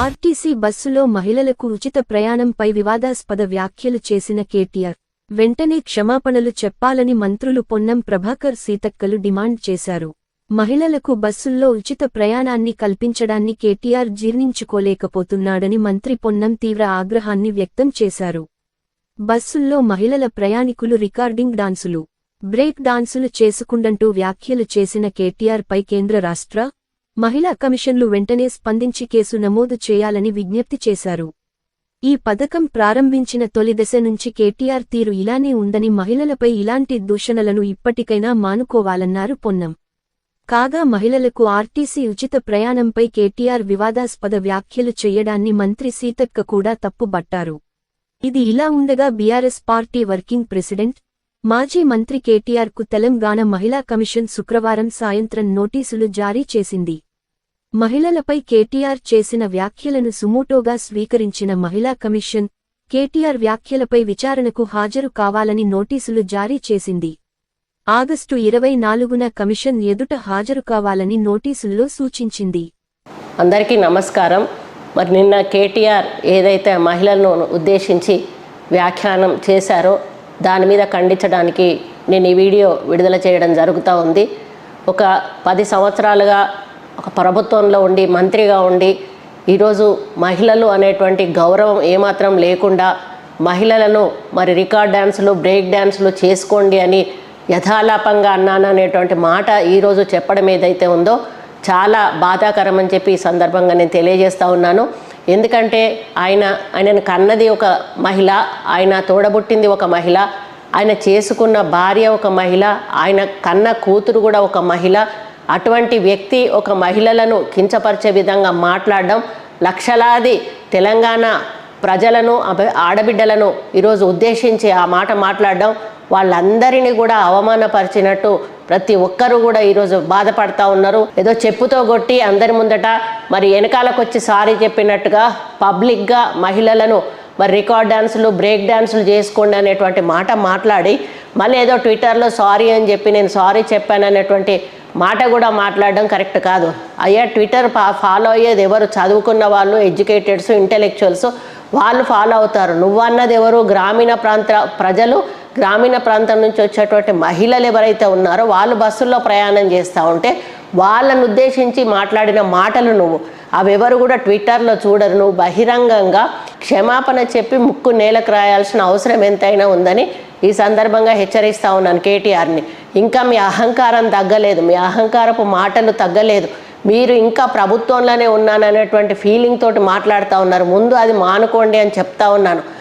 RTC బస్సులో మహిళలకు ఉచిత ప్రయాణంపై వివాదాస్పద వ్యాఖ్యలు చేసిన కేటీఆర్. వెంటనే క్షమాపణలు చెప్పాలని మంత్రులు పొన్నం ప్రభాకర్ సీతక్కలు డిమాండ్ చేశారు. మహిళలకు బస్సుల్లో ఉచిత ప్రయాణాన్ని కల్పించడాన్ని కేటీఆర్ జీర్ణించుకోలేకపోతున్నాడని మంత్రి పొన్నం తీవ్ర ఆగ్రహాన్ని వ్యక్తం చేశారు. బస్సుల్లో మహిళల ప్రయాణికులు రికార్డింగ్ డాన్సులు బ్రేక్ డాన్సులు చేసుకుండంటూ వ్యాఖ్యలు చేసిన కేటీఆర్ పై కేంద్ర రాష్ట్ర మహిళా కమిషన్లు వెంటనే స్పందించి కేసు నమోదు చేయాలని విజ్ఞప్తి చేశారు. ఈ పథకం ప్రారంభించిన తొలి దశ నుంచి కేటీఆర్ తీరు ఇలానే ఉందని మహిళలపై ఇలాంటి దూషణలను ఇప్పటికైనా మానుకోవాలన్నారు పొన్నం. కాగా మహిళలకు ఆర్టీసీ ఉచిత ప్రయాణంపై కేటీఆర్ వివాదాస్పద వ్యాఖ్యలు చేయడాన్ని మంత్రి సీతక్క కూడా తప్పుబట్టారు. ఇది ఇలా ఉండగా బీఆర్ఎస్ పార్టీ వర్కింగ్ ప్రెసిడెంట్ మాజీ మంత్రి కేటీఆర్కు తెలంగాణ మహిళా కమిషన్ శుక్రవారం సాయంత్రం నోటీసులు జారీ చేసింది. మహిళలపై కేటీఆర్ చేసిన వ్యాఖ్యలను సుమోటోగా స్వీకరించిన మహిళా కమిషన్ కేటీఆర్ వ్యాఖ్యలపై విచారణకు హాజరు కావాలని నోటీసులు జారీ చేసింది. ఆగస్టు ఇరవై నాలుగున కమిషన్ ఎదుట హాజరు కావాలని నోటీసుల్లో సూచించింది. అందరికీ నమస్కారం. మరి నిన్న కేటీఆర్ ఏదైతే మహిళలను ఉద్దేశించి వ్యాఖ్యానం చేశారో దాని మీద ఖండించడానికి నేను ఈ వీడియో విడుదల చేయడం జరుగుతూ ఉంది. ఒక పది సంవత్సరాలుగా ఒక ప్రభుత్వంలో ఉండి మంత్రిగా ఉండి ఈరోజు మహిళలు అనేటువంటి గౌరవం ఏమాత్రం లేకుండా మహిళలను మరి రికార్డ్ డ్యాన్సులు బ్రేక్ డ్యాన్సులు చేసుకోండి అని యథాలాపంగా అన్నాను అనేటువంటి మాట ఈరోజు చెప్పడం ఏదైతే ఉందో చాలా బాధాకరం అని చెప్పి ఈ సందర్భంగా నేను తెలియజేస్తూ ఉన్నాను. ఎందుకంటే ఆయన ఆయనను కన్నది ఒక మహిళ ఆయన తోడబుట్టింది ఒక మహిళ ఆయన చేసుకున్న భార్య ఒక మహిళ ఆయన కన్న కూతురు కూడా ఒక మహిళ అటువంటి వ్యక్తి ఒక మహిళలను కించపరిచే విధంగా మాట్లాడడం లక్షలాది తెలంగాణ ప్రజలను ఆడబిడ్డలను ఈరోజు ఉద్దేశించి ఆ మాట మాట్లాడడం వాళ్ళందరినీ కూడా అవమానపరిచినట్టు ప్రతి ఒక్కరూ కూడా ఈరోజు బాధపడతా ఉన్నారు. ఏదో చెప్పుతో కొట్టి అందరి ముందట మరి వెనకాలకొచ్చి సారీ చెప్పినట్టుగా పబ్లిక్గా మహిళలను మరి రికార్డ్ డ్యాన్సులు బ్రేక్ డ్యాన్సులు చేసుకోండి అనేటువంటి మాట మాట్లాడి మళ్ళీ ఏదో ట్విట్టర్లో సారీ అని చెప్పి నేను సారీ చెప్పాను అనేటువంటి మాట కూడా మాట్లాడడం కరెక్ట్ కాదు. అయ్యా ట్విట్టర్ ఫాలో అయ్యేది ఎవరు? చదువుకున్న వాళ్ళు ఎడ్యుకేటెడ్స్ ఇంటెలెక్చువల్స్ వాళ్ళు ఫాలో అవుతారు. నువ్వన్నది ఎవరు? గ్రామీణ ప్రాంత ప్రజలు గ్రామీణ ప్రాంతం నుంచి వచ్చేటువంటి మహిళలు ఎవరైతే ఉన్నారో వాళ్ళు బస్సుల్లో ప్రయాణం చేస్తూ ఉంటే వాళ్ళను ఉద్దేశించి మాట్లాడిన మాటలు నువ్వు. అవెవరు కూడా ట్విట్టర్లో చూడరు. నువ్వు బహిరంగంగా క్షమాపణ చెప్పి ముక్కు నేలకు రాయాల్సిన అవసరం ఎంతైనా ఉందని ఈ సందర్భంగా హెచ్చరిస్తా ఉన్నాను కేటీఆర్ని. ఇంకా మీ అహంకారం తగ్గలేదు మీ అహంకారపు మాటలు తగ్గలేదు. మీరు ఇంకా ప్రభుత్వంలోనే ఉన్నాననేటువంటి ఫీలింగ్ తోటి మాట్లాడుతూ ఉన్నారు. ముందు అది మానుకోండి అని చెప్తా ఉన్నాను.